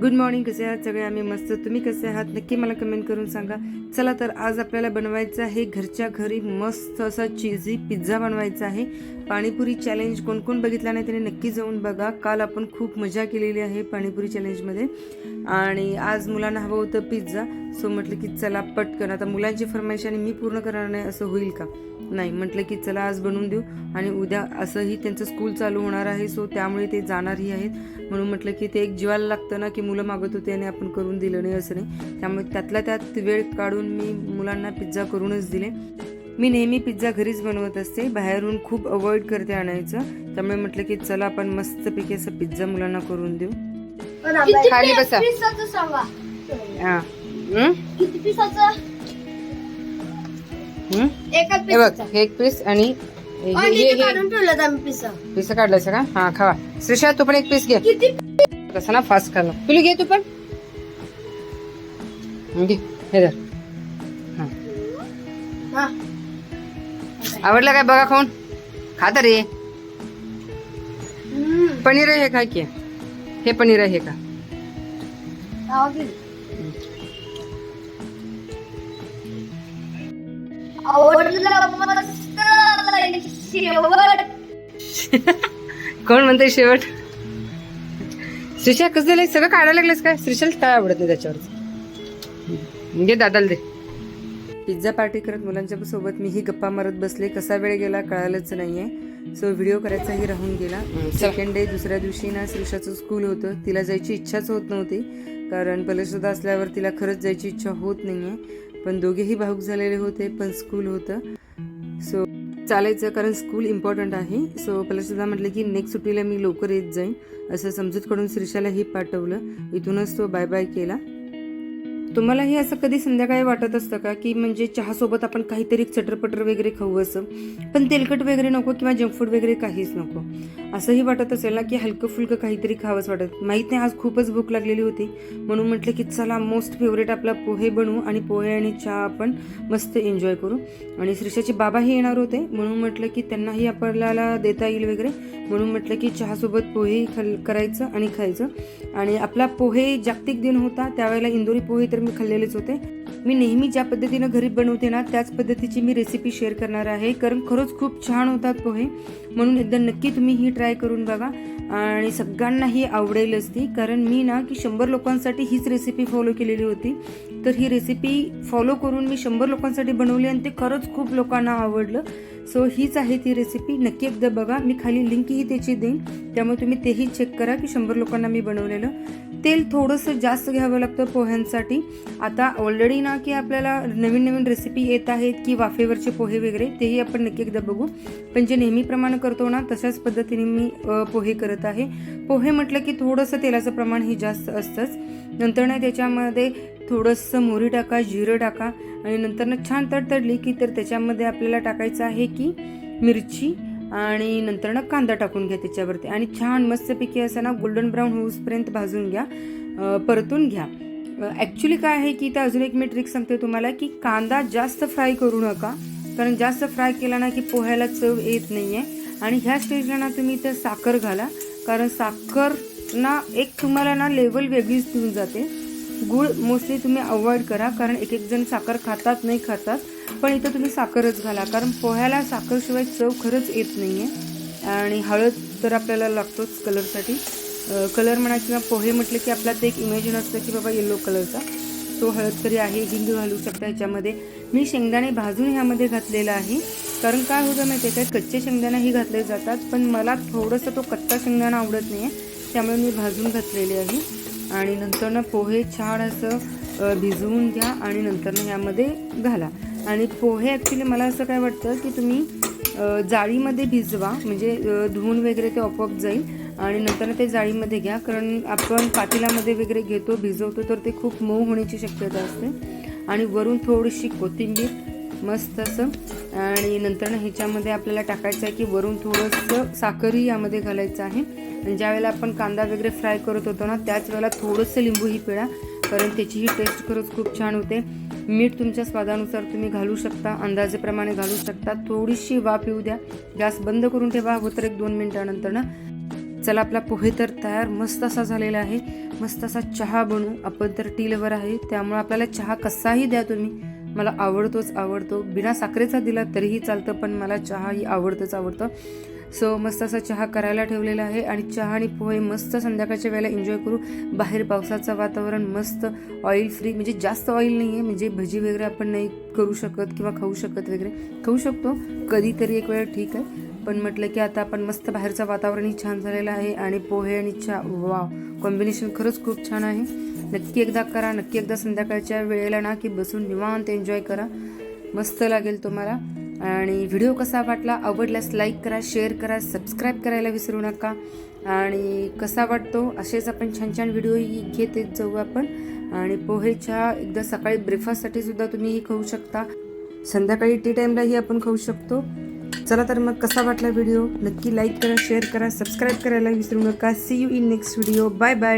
Good morning कसे आहात? सगळे आम्ही मस्त. तुम्ही कसे आहात? नक्की मला कमेंट करून सांगा. चला तर आज आपल्याला बनवायचं आहे घरच्या घरी मस्त असा चीजी पिझ्झा बनवायचा आहे. पाणीपुरी चॅलेंज कोण कोण बघितला नाही त्याने नक्की जाऊन बघा. काल आपण खूप मजा केलेली आहे पाणीपुरी चॅलेंजमध्ये आणि आज मुलांना हवं होतं पिझ्झा सो म्हटलं की चला पटकन. आता मुलांची फरमाईश आणि मी पूर्ण करणार नाही असं होईल का? नाही. म्हटलं की चला आज बनवून देऊ. आणि उद्या असंही त्यांचं स्कूल चालू होणार आहे. सो त्यामुळे ते जाणारही आहेत. म्हणून म्हटलं की ते एक जीवाला लागतं ना की मुलं मागत होते आणि आपण करून दिलं नाही असं नाही. त्यामुळे त्यातल्या त्यात वेळ काढून मी मुलांना पिझ्झा करूनच दिले. मी नेहमी पिझ्झा घरीच बनवत असते. बाहेरून खूप अवॉइड करते आणायचं. त्यामुळे म्हटलं की चला आपण मस्तपैकी असं पिझ्झा मुलांना करून देऊ. किती खाली बसा. हां. बघ हे एक पीस आणि हे हे- हे पिसा. काढलायचं का हा खावा. श्रीषा तू पण एक पीस घे. किती कसं ना फास्ट खाल्लं पिलू घे तू पण. हं, घे. हे धर. आवडलं काय बघा खाऊन? खाता रे. पनीर आहे हे काय की. हे पनीर आहे हे का. कोण म्हणते शेवट? श्रीषा कसं झालंय? सगळं काढायला लागलंस काय? श्रीशाला काय आवडत नाही त्याच्यावर. घे दादाला दे. पिझ्झा पार्टी करत मुलांच्या सोबत मीही गप्पा मारत बसले. कसा वेळ गेला कळालंच नाहीये. सो व्हिडिओ करायचाही राहून गेला. सेकंड डे दुसऱ्या दिवशी ना श्रीषाचं स्कूल होतं. तिला जायची इच्छाच होत नव्हती. कारण पलशुद्धा असल्यावर तिला खरंच जायची इच्छा होत नाहीये. पण दोघेही भाऊक झालेले होते पण स्कूल होतं. सो चालायचं कारण स्कूल इम्पॉर्टंट आहे. सो पलशुद्धा म्हटलं की नेक्स्ट सुट्टीला मी लवकर येत जाईन. असं समजूत कडून श्रीषालाही पाठवलं. इथूनच तो बाय बाय केला. तुम्हालाही असं कधी संध्याकाळी वाटत असतं का? की म्हणजे चहासोबत आपण काहीतरी चटरपटर वगैरे खाऊ असं? पण तेलकट वगैरे नको किंवा जंक फूड वगैरे काहीच नको. असंही वाटत असेल ना की हलकं फुलकं काहीतरी खावंच वाटत. माहीत नाही आज खूपच भूक लागलेली होती. म्हणून म्हटलं की चला मोस्ट फेवरेट आपला पोहे बनवू आणि पोहे आणि चहा आपण मस्त एन्जॉय करू. आणि श्रीषाचे बाबाही येणार होते. म्हणून म्हटलं की त्यांनाही आपल्याला देता येईल वगैरे. म्हणून म्हटलं की चहासोबत पोहे खाल करायचं आणि खायचं. आणि आपला पोहे जागतिक दिन होता त्यावेळेला इंदोरी पोहे तर मी खाल्लेलेच होते. मी नेहमी ज्या पद्धतीनं घरी बनवते ना त्याच पद्धतीची मी रेसिपी शेअर करणार आहे. कारण खरंच खूप छान होतात पोहे. म्हणून एकदा नक्की तुम्ही ही ट्राय करून बघा. आणि सगळ्यांनाही आवडेलच ती. कारण मी ना की शंभर लोकांसाठी हीच रेसिपी फॉलो केलेली होती. तर ही रेसिपी फॉलो करून मी शंभर लोकांसाठी बनवली आणि ते खरंच खूप लोकांना आवडलं. सो हीच आहे ती रेसिपी नक्की एकदा बघा. मी खाली लिंकही त्याची देईन. त्यामुळे तुम्ही तेही चेक करा की शंभर लोकांना मी बनवलेलं. तेल थोडंसं जास्त घ्यावं लागतं पोह्यांसाठी. आता ऑलरेडी ना की आपल्याला नवीन नवीन रेसिपी येत आहेत की वाफेवरचे पोहे वगैरे तेही आपण नक्की एकदा बघू. पण जे नेहमीप्रमाणे करतो ना तशाच पद्धतीने मी पोहे करत आहे. पोहे म्हटलं की थोडंसं तेलाचं प्रमाण ही जास्त असतंच. नंतर ना त्याच्यामध्ये थोडंसं मोहरी टाका जिरं टाका आणि नंतरनं छान तडतडली की तर त्याच्यामध्ये आपल्याला टाकायचं आहे की मिरची आणि नंतरनं कांदा टाकून घ्या त्याच्यावरती. आणि छान मस्तपैकी असं ना गोल्डन ब्राऊन होऊसपर्यंत भाजून घ्या. परतून घ्या. ॲक्च्युली काय आहे की इथं अजून एक मी ट्रिक सांगते तुम्हाला की कांदा जास्त फ्राय करू नका. कारण जास्त फ्राय केला ना की पोह्याला चव येत नाही आहे आणि ह्या स्टेजला ना तुम्ही इथं साखर घाला. कारण साखर ना एक तुम्हाला ना लेवल वेगळीच देऊन जाते. गुळ मोस्टली तुम्ही अवॉइड करा कारण एक एक जण साखर खातात नाही खातात. पण इथं तुम्ही साखरच घाला कारण पोह्याला साखरशिवाय चव खरंच येत नाही आहे आणि हळद तर आपल्याला लागतोच कलरसाठी. कलर म्हणा किंवा पोहे म्हटले की आपल्यात एक इमेजिन असतं की बाबा येलो कलरचा तो हळद तरी आहे हिंग घालू शकता ह्याच्यामध्ये मी शेंगदाणे भाजून ह्यामध्ये घातलेला आहे. कारण काय होतं माहिती आहे काय कच्चे शेंगदाणाही घातले जातात पण मला थोडंसं तो कच्चा शेंगदाणा आवडत नाही आहे त्यामुळे मी भाजून घातलेले आहे. आणि नंतर ना पोहे छान असं भिजवून घ्या आणि नंतर ना ह्यामध्ये घाला. आणि पोहे ॲक्च्युली मला असं काय वाटतं की तुम्ही जाळीमध्ये भिजवा म्हणजे धुवून वगैरे ते आपोआप जाईल. आणि नंतर ते जाळीमध्ये घ्या कारण आपण पातेल्यामध्ये वगैरे घेतो भिजवतो तर ते खूप मऊ होण्याची शक्यता असते. आणि वरून थोडीशी कोथिंबीर मस्त असं. आणि नंतर ह्याच्यामध्ये आपल्याला टाकायचं आहे की वरून थोडंसं साखरही यामध्ये घालायचं आहे. आणि ज्यावेळेला आपण कांदा वगैरे फ्राय करत होतो ना त्याच वेळेला थोडंसं लिंबूही पिळा कारण त्याचीही टेस्ट खरंच खूप छान होते. मीठ तुमच्या स्वादानुसार तुम्ही घालू शकता अंदाजेप्रमाणे घालू शकता. थोडीशी वाफ येऊ द्या. गॅस बंद करून ठेवा अगोदर एक दोन मिनिटानंतर ना. चला आपला पोहे तर तयार मस्त असा झालेला आहे. मस्त असा चहा बनवू आपण तर टी लवर आहे त्यामुळे आपल्याला चहा कसाही द्या तुम्ही. मला आवडतोच आवडतो. बिना साखरेचा दिला तरीही चालतं पण मला चहा ही आवडतंच आवडतं. सो मस्त असा चहा करायला ठेवलेला आहे आणि चहा आणि पोहे मस्त संध्याकाळच्या वेळेला एन्जॉय करू. बाहेर पावसाचं वातावरण मस्त ऑइल फ्री म्हणजे जास्त ऑइल नाही आहे म्हणजे भजी वगैरे आपण नाही करू शकत किंवा खाऊ शकत वगैरे. खाऊ शकतो कधीतरी एक वेळ ठीक आहे. पण म्हटलं की आता आपण मस्त बाहेरचं वातावरणही छान झालेलं आहे आणि पोहे आणि चहा वाव कॉम्बिनेशन खरंच खूप छान आहे. नक्की एकदा करा नक्की एकदा संध्याकाळच्या वेळेला ना की बसून निवांत एन्जॉय करा. मस्त लागेल तुम्हाला. आणि व्हिडिओ कसा वाटला? आवडल्यास लाईक करा शेअर करा सबस्क्राईब करायला विसरू नका. आणि कसा वाटतो? असेच आपण छान छान व्हिडिओ घेत येत जाऊ आपण. आणि पोहेच्या एकदा सकाळी ब्रेकफास्टसाठी सुद्धा तुम्ही ही खाऊ शकता. संध्याकाळी टी टाईमलाही आपण खाऊ शकतो. चला तर मग कसा वाटला व्हिडिओ नक्की लाईक करा शेअर करा सबस्क्राईब करायला विसरू नका. See you in next video bye bye